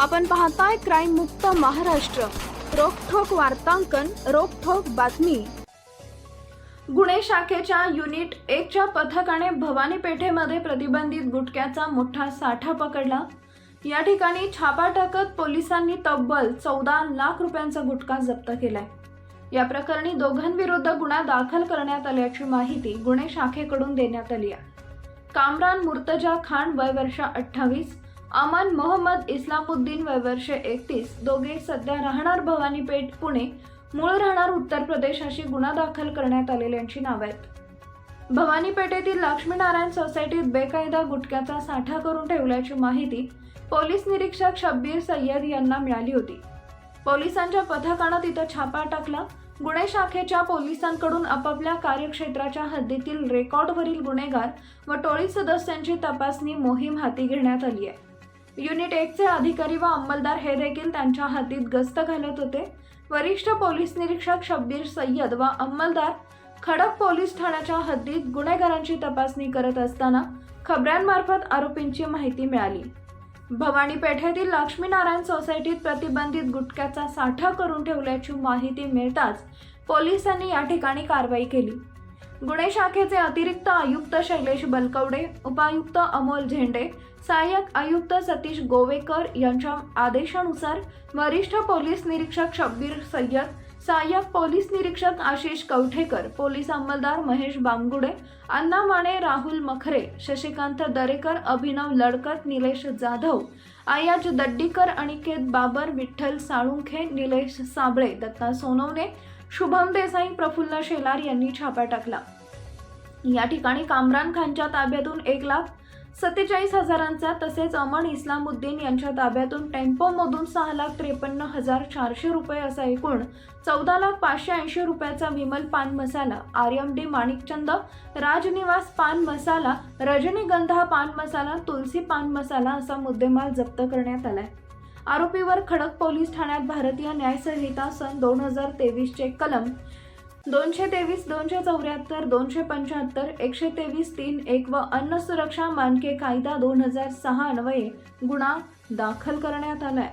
आपण पाहताय क्राईम मुक्त महाराष्ट्र. रोखोक वार्तांकन रोखोक बातमी. गुन्हे शाखेच्या युनिट एकच्या पथकाने भवानी पेठेमध्ये प्रतिबंधित गुटख्याचा मोठा साठा पकडला. या ठिकाणी छापा टाकत पोलिसांनी तब्बल चौदा लाख रुपयांचा गुटखा जप्त केलाय. या प्रकरणी दोघांविरुद्ध गुन्हा दाखल करण्यात आल्याची माहिती गुन्हे शाखेकडून देण्यात आली आहे. कामरान मुर्तजा खान वय वर्ष अठ्ठावीस अमन मोहम्मद इस्लामुद्दीन वय वर्ष एकतीस. दोघे सध्या राहणार भवानीपेठ पुणे. मूळ राहणार उत्तर प्रदेश अशी गुन्हा दाखल करण्यात आलेल्यांची नावं आहेत. भवानीपेठेतील लक्ष्मीनारायण सोसायटीत बेकायदा गुटख्याचा साठा करून ठेवल्याची माहिती पोलीस निरीक्षक शब्बीर सय्यद यांना मिळाली होती. पोलिसांच्या पथकानं तिथं छापा टाकला. गुन्हे शाखेच्या पोलिसांकडून आपापल्या कार्यक्षेत्राच्या हद्दीतील रेकॉर्डवरील गुन्हेगार व टोळी सदस्यांची तपासणी मोहीम हाती घेण्यात आली आहे. युनिट एकचे अधिकारी व अंमलदार हे देखील त्यांच्या हद्दीत गस्त घालत होते. वरिष्ठ पोलीस निरीक्षक शब्बीर सय्यद व अंमलदार खडक पोलीस ठाण्याच्या हद्दीत गुन्हेगारांची तपासणी करत असताना खबऱ्यांमार्फत आरोपींची माहिती मिळाली. भवानी पेठेतील लक्ष्मीनारायण सोसायटीत प्रतिबंधित गुटख्याचा साठा करून ठेवल्याची माहिती मिळताच पोलिसांनी या ठिकाणी कारवाई केली. गुन्हे शाखेचे अतिरिक्त आयुक्त शैलेश बलकवडे उपायुक्त अमोल झेंडे सहाय्यक आयुक्त सतीश गोवेकर यांच्या आदेशानुसार वरिष्ठ पोलीस निरीक्षक शब्बीर सय्यद सहाय्यक पोलीस निरीक्षक आशिष कवठेकर पोलीस अंमलदार महेश बामगुडे अण्णा माने राहुल मखरे शशिकांत दरेकर अभिनव लडकत निलेश जाधव आयाज दड्डीकर अनिकेत बाबर विठ्ठल साळुंखे निलेश साबळे दत्ता सोनवणे शुभम देसाई प्रफुल्ल शेलार यांनी छापा टाकला. या ठिकाणी कामरान खानच्या ताब्यातून एक लाख सत्तेचाळीस हजारांचा तसेच अमन इस्लामुद्दीन यांच्या ताब्यातून टेम्पोमधून सहा लाख त्रेपन्न हजार चारशे रुपये असा एकूण चौदा लाख पाचशे ऐंशी रुपयाचा Vimal pan masala R M D Manikchand Rajnivas pan masala Rajnigandha पान मसाला तुलसी पान मसाला असा मुद्देमाल जप्त करण्यात आलाय. आरोपीवर खडक पोलीस ठाण्यात भारतीय न्याय संहिता सन दोन हजार तेवीसचे कलम दोनशे तेवीस दोनशे चौऱ्याहत्तर दोनशे पंच्याहत्तर एकशे तेवीस तीन एक व अन्न सुरक्षा मानके कायदा दोन हजार सहा अन्वये गुन्हा दाखल करण्यात आलाय.